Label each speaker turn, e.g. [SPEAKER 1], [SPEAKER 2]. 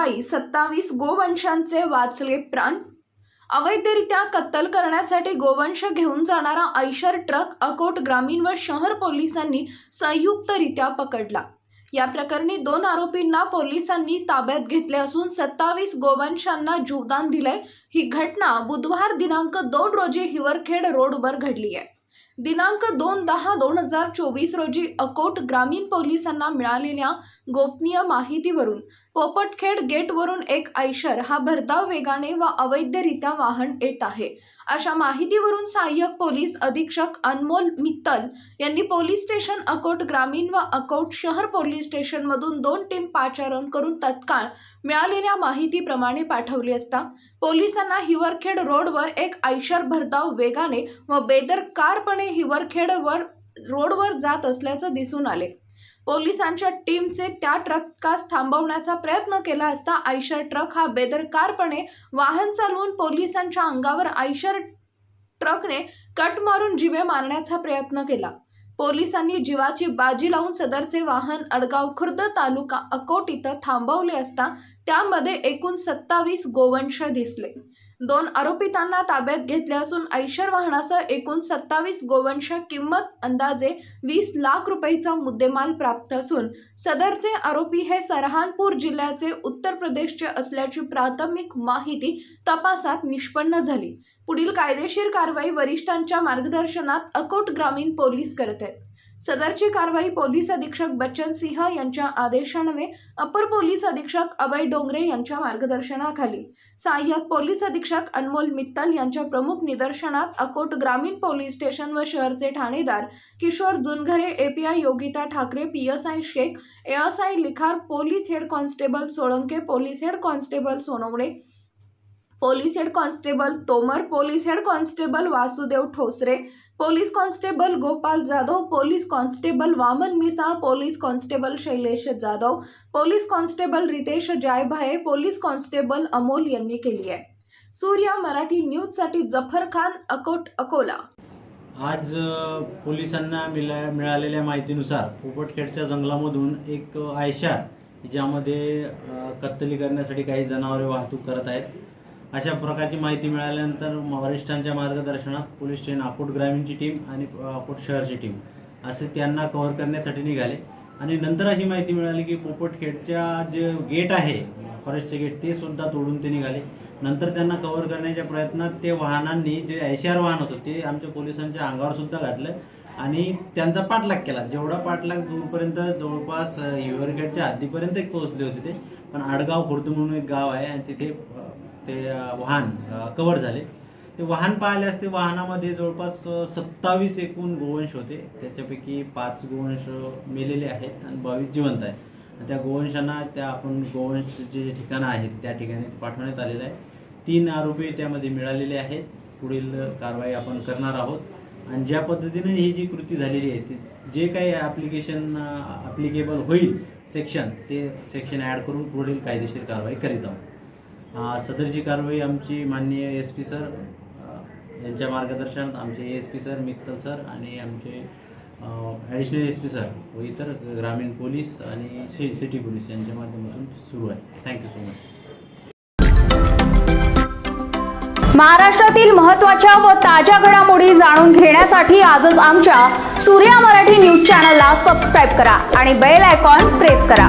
[SPEAKER 1] कारवाई सत्तावीस गोवंशांचे वाचले प्राण? अवैधरित्या कत्तल करण्यासाठी गोवंश घेऊन जाणारा आयशर ट्रक अकोट ग्रामीण व शहर पोलिसांनी संयुक्तरित्या पकडला. या प्रकरणी दोन आरोपींना पोलिसांनी ताब्यात घेतले असून सत्तावीस गोवंशांना जीवदान दिले ही घटना बुधवार दिनांक दोन रोजी हिवरखेड रोडवर घडली आहे. दिनांक दोन दहा दोन हजार चोवीस रोजी अकोट ग्रामीण पोलिसांना मिळालेल्या गोपनीय माहितीवरून पोपटखेड गेटवरून एक आयशर हा भरधाव वेगाने व अवैधरित्या वाहन येत आहे. अशा माहितीवरून सहाय्यक पोलीस अधीक्षक अनमोल मित्तल यांनी पोलीस स्टेशन अकोट ग्रामीण व अकोट शहर पोलीस स्टेशनमधून दोन टीम पाचारण करून तत्काळ मिळालेल्या माहितीप्रमाणे पाठवली असता पोलिसांना हिवरखेड रोडवर एक आयशर भरधाव वेगाने व बेदरकारपणे हिवरखेडवर रोडवर जात असल्याचं दिसून आले. पोलिसांच्या टीमचे त्या ट्रकास थांबवण्याचा प्रयत्न केला असता आयशर ट्रक हा बेदरकारपणे वाहन चालवून पोलिसांच्या अंगावर आयशर ट्रकने कट मारून जिवे मारण्याचा प्रयत्न केला. पोलिसांनी जीवाची बाजी लावून सदरचे वाहन अडगाव खुर्द तालुका अकोट इथं थांबवले असता त्यामध्ये एकूण सत्तावीस गोवंश दिसले. दोन आरोपितांना ताब्यात घेतले असून ऐशर वाहनासह एकूण सत्तावीस गोवंश किंमत अंदाजे वीस लाख रुपयेचा मुद्देमाल प्राप्त असून सदरचे आरोपी हे सरहानपूर जिल्ह्याचे उत्तर प्रदेशचे असल्याची प्राथमिक माहिती तपासात निष्पन्न झाली. पुढील कायदेशीर कारवाई वरिष्ठांच्या मार्गदर्शनात अकोट ग्रामीण पोलीस करत आहेत. सदरची कारवाई पोलीस अधीक्षक बच्चन सिंह यांच्या आदेशान्वये अपर पोलीस अधीक्षक अभय डोंगरे यांच्या मार्गदर्शनाखाली. सहाय्यक पोलीस अधीक्षक अनमोल मित्तल यांच्या प्रमुख निदर्शनात अकोट ग्रामीण पोलीस स्टेशन व शहरचे ठाणेदार Kishor Junghare API Yogita Thakare PSI Shaikh ASI Likhar police head constable Solanke police head constable Sonawane police head constable Tomar police head constable Vasudev Thosare police constable Gopal Jadhav police constable Waman Misal police constable Shailesh Jadhav police constable Ritesh Jaybhaye police constable Amol यांनी केली आहे. सूर्या मराठी न्यूजसाठी जफर खान अकोट अकोला.
[SPEAKER 2] आज पोलिसांना मिला मिळालेल्या माहितीनुसार पोपटखेडच्या जंगलामधून एक आयशार ज्यामध्ये कत्तली करण्यासाठी काही जनावरे वाहतूक करत आहेत. अशा प्रकारची माहिती मिळाल्यानंतर वरिष्ठांच्या मार्गदर्शनात पोलीस स्टेशन अकोट ग्रामीणची टीम आणि अकोट शहरची टीम असे त्यांना कव्हर करण्यासाठी निघाले. आणि नंतर अशी माहिती मिळाली की पोपटखेडच्या जे गेट आहे फॉरेस्टचे गेट ते सुद्धा तोडून ते निघाले. नंतर त्यांना कव्हर करण्याच्या प्रयत्नात ते वाहनांनी जे ऐशार वाहन होतं ते आमच्या पोलिसांच्या अंगावर सुद्धा घातलं. आणि त्यांचा पाठलाग केला. जेवढा पाठलाग दूरपर्यंत जवळपास अ, हिवरखेडच्या हद्दीपर्यंत एक पोहोचले होते ते. पण आडगाव खुर्द म्हणून एक गाव आहे आणि तिथे ते वाहन कव्हर झाले. ते वाहन पाहिले असते वाहनामध्ये जवळपास सत्तावीस एकूण गोवंश होते. त्याच्यापैकी पाच गोवंश मेलेले आहेत आणि बावीस जिवंत आहेत. त्या गोवंशांना त्या आपण गोवंश जे ठिकाणं आहेत त्या ठिकाणी पाठवण्यात आलेलं आहे. तीन आरोपी त्यामध्ये मिळालेले आहेत. पुढील कारवाई आपण करणार आहोत. आणि ज्या पद्धतीने ही जी कृती झालेली आहे ती जे काही ॲप्लिकेशन ॲप्लिकेबल होईल सेक्शन ते सेक्शन ॲड करून पुढील कायदेशीर कारवाई करीत आहोत. सदरची कारवाई आमची माननीय एस पी सर यांच्या मार्गदर्शनात आमचे S P sir Mittal sir आणि आमचे ॲडिशनल एस पी सर व इतर ग्रामीण पोलीस आणि सि सिटी पोलीस यांच्या माध्यमातून सुरू आहे. थँक्यू सो मच
[SPEAKER 3] महाराष्ट्रातील महत्त्वाच्या व ताज्या घडामोडी जाणून घेण्यासाठी आजच आमच्या सूर्या मराठी न्यूज चॅनलला सबस्क्राईब करा आणि बेल आयकॉन प्रेस करा.